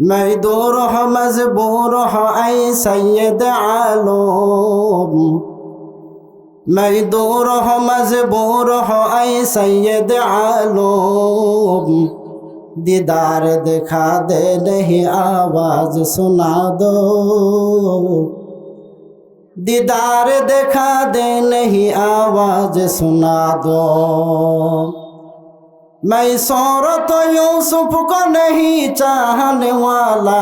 محدور مزبور اے سید عالم محدور مزبور اے سید عالم دیدار دکھا دے نہیں آواز سنا دو دیدار دکھا دے نہیں آواز سنا دو मैं सूरत यूसुफ को नहीं चाहने वाला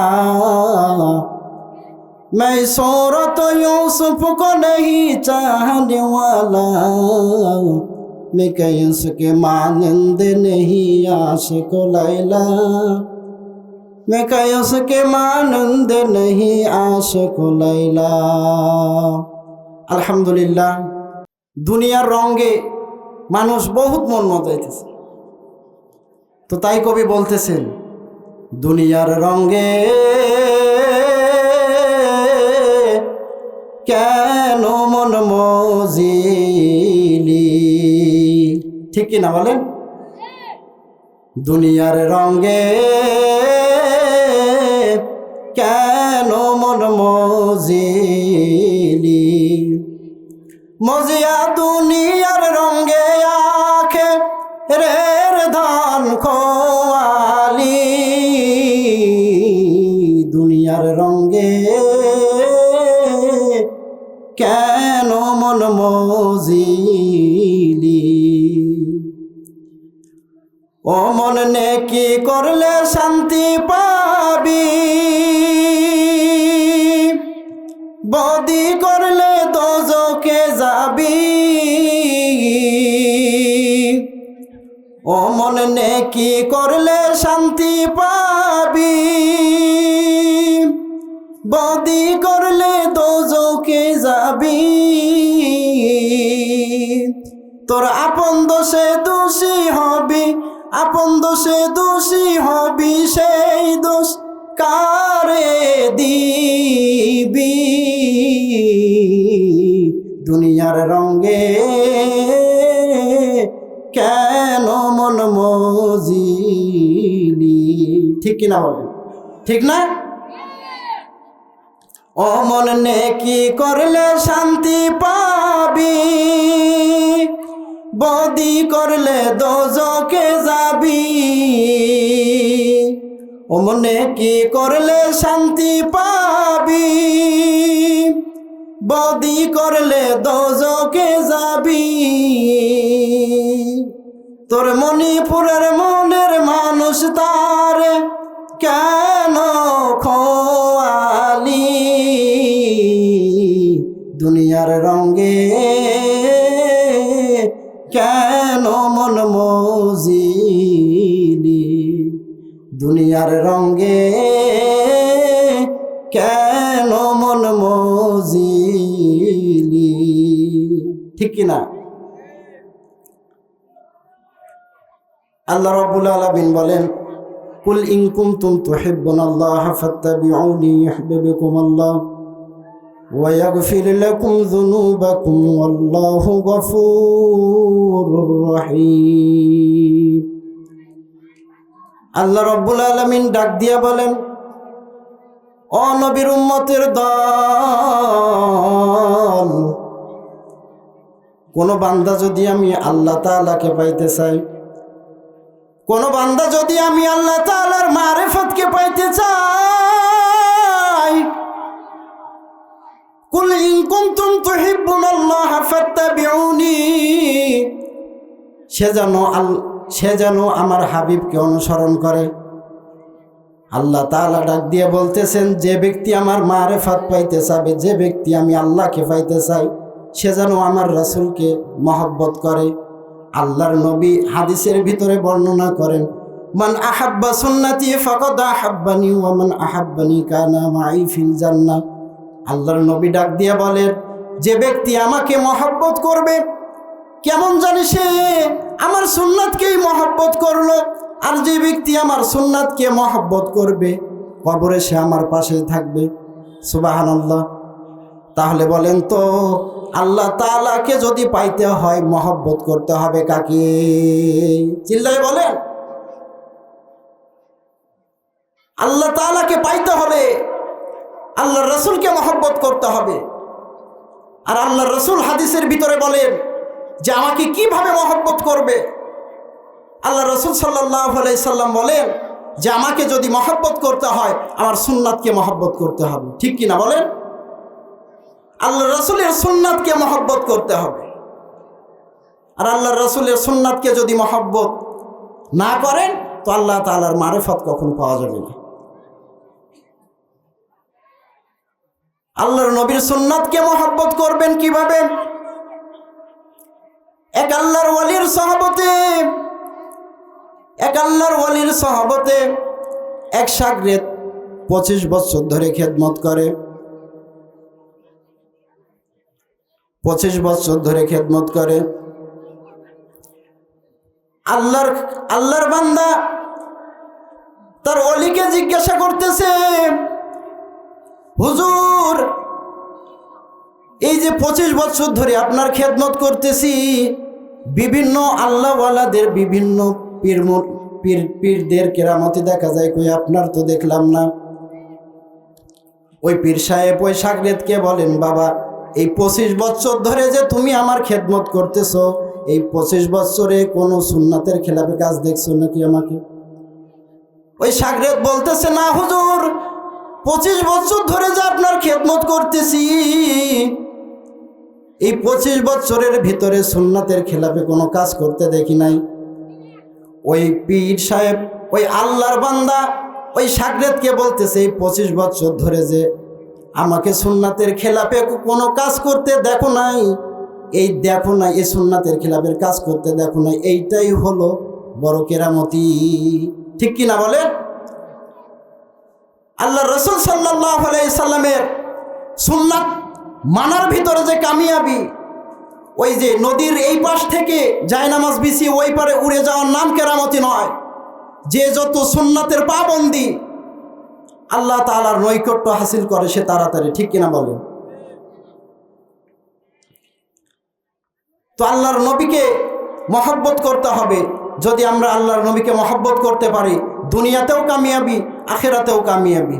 मैं सूरत यूसुफ को नहीं चाहने वाला मैं कहीं उसके मानंद नहीं आशिक लैला मैं कहीं उसके मानंद नहीं आशिक लैला আলহামদুলিল্লাহ দুনিয়ার রঙ্গে মানুষ বহুত মন মজাইতেছে তো তাই কবি বলতেছেন, দুনিয়ার রঙ্গে কেন মন মজিলি? ঠিক কি না বলেন? দুনিয়ার রঙ্গে কেন মন মজিলি? মজিয়া দুনিয়ার রঙ্গে আখে ধান খোয়ালি দুনিয়ার রঙ্গে কেন মন মজিলি? ও মন নে কি করলে শান্তি পাবি, বদি করলে দোজকে যাবি। মন নে কি করলে শান্তি পাবি। বদি করলে দোজকে যাবি। তোর আপন দোষে দোষী হবি, আপন দোষে দোষী হবি, সেই দোষ কারে দিবি? দুনিয়ার রঙ্গে কেন মন মজিলি? ঠিক কিনা বলেন? ঠিক না? ও মন নে কি করলে শান্তি পাবি। বদি করলে দোজকে যাবি। অমনে কি করলে শান্তি পাবি। বদি করলে দোজকে যাবি। তোর মণিপুরের মনের মানুষ তার কেন খোয়ালি? দুনিয়ার রঙ্গে কেন মন মজিলি? দুনিয়ার রঙ্গে কেন মন মজিলি? ঠিক কিনা? আল্লাহ রাব্বুল আলামিন বলেন, কুল ইন কুনতুম তুহিব্বুনাল্লাহ ফাত্তাবিউনি ইউহিব্বুকুমুল্লাহ ওয়া ইয়াগফির লাকুম যুনুবাকুম ওয়াল্লাহু গফুরুর রহিম। আল্লাহ রাব্বুল আলামিন ডাক দিয়া বলেন, ও নবীর উম্মতের দল কোন বান্দা যদি আমি আল্লাহ তাআলাকে পাইতে চাই, কোন বান্দা যদি আমি আল্লাহ তাআলার মারিফতকে পাইতে চাই, কুল ইন কুনতুম তুহিব্বুনাল্লাহ ফাত্তাবিউনি, সে যেন আল, সে যেন আমার হাবিবকে অনুসরণ করে। আল্লাহ তাআলা ডাক দিয়ে বলতেছেন, যে ব্যক্তি আমার মারেফাত পাইতে চাবে, যে ব্যক্তি আমি আল্লাহকে পাইতে চাই সে যেন আমার রাসূলকে মহব্বত করে, আল্লাহর নবী হাদিসের ভিতরে বর্ণনা করেন, মান আহাব্বা সুন্নতি ফাকাদ আহাব্বানি ওয়া মান আহাব্বানি কানা মাই ফিল জান্নাহ। আল্লাহর নবী ডাক দিয়ে বলেন, যে ব্যক্তি আমাকে মহব্বত করবে, কেমন জানি সে আমার সুন্নাতকেই মহব্বত করল, আর যে ব্যক্তি আমার সুন্নাতকে মহব্বত করবে, কবরে সে আমার পাশে থাকবে। সুবাহান আল্লাহ তাহলে বলেন তো আল্লাহ তালাকে যদি পাইতে হয় মহব্বত করতে হবে কাকে? চিল্লাই বলেন। আল্লাহ তাআলাকে পাইতে হলে আল্লাহ রসুলকে মহব্বত করতে হবে। আর আল্লাহ রসুল হাদিসের ভিতরে বলেন যে আমাকে কীভাবে মহব্বত করবে? আল্লাহ রসুল সাল্লাহ সাল্লাম বলেন যে আমাকে যদি মহব্বত করতে হয়, আমার সুন্নাতকে মহব্বত করতে হবে। ঠিক কি না বলেন? আল্লাহ রসুলের সুন্নাতকে মহব্বত করতে হবে। আর আল্লাহ রসুলের সুন্নাতকে যদি মহব্বত না করেন, তো আল্লাহ তালার মারেফত কখনো পাওয়া যাবে না। আল্লাহর নবীর সুন্নাতকে মহব্বত করবেন কীভাবে? এক আল্লাহর ওয়ালির সহবতে, এক আল্লাহর ওয়ালির সহবতে এক সাগরেত পঁচিশ বছর ধরে খেদমত করে। পঁচিশ বছর ধরে খেদমত করে। আল্লাহর আল্লাহর বান্দা তার অলিকে জিজ্ঞাসা করতেছে, হুজুর, এই যে পঁচিশ বছর ধরে আপনার খেদমত করতেছি, বিভিন্ন আল্লাহওয়ালাদের বিভিন্ন পীর পীর, পীরদের কেরামতি দেখা যায় কই আপনার তো দেখলাম না। ওই পীর সাহেব ওই সাগরেদকে বলেন, বাবা এই পঁচিশ বছর ধরে যে তুমি আমার খেদমত করতেছো, এই পঁচিশ বছরে কোনো সুন্নাতের খেলাপে কাজ দেখছ নাকি আমাকে? ওই সাগরেদ বলতেছে, না হুজুর, পঁচিশ বছর ধরে যে আপনার খেদমত করতেছি, এই পঁচিশ বছরের ভিতরে সুন্নাতের খেলাপে কোনো কাজ করতে দেখি নাই। ওই পীর সাহেব, ওই আল্লাহর বান্দা, ওই সাগরেদকে বলতেছে, এই পঁচিশ বছর ধরে যে আমাকে সুন্নাতের খেলাপে কোনো কাজ করতে দেখো নাই। এই দেখো না এই সুন্নাতের খেলাপের কাজ করতে দেখো নাই। এইটাই হলো বড় কেরামতি। ঠিক কি না বলেন? আল্লাহ রসুল সাল্লাহ সাল্লামের সুন্নাত মানার ভিতরে যে কামিয়াবি, ওই যে নদীর এই পাশ থেকে জায়নামাজ বিছিয়ে ওই পারে উড়ে যাওয়ার নাম কেরামতি নয়। যে যত সুন্নাতের পাবন্দি আল্লাহ তালার নৈকট্য হাসিল করে, সে তাড়াতাড়ি, ঠিক কিনা বলে তো আল্লাহর নবীকে মহব্বত করতে হবে। যদি আমরা আল্লাহর নবীকে মহব্বত করতে পারি, দুনিয়াতেও কামিয়াবি, আখেরাতেও কামিয়াবি।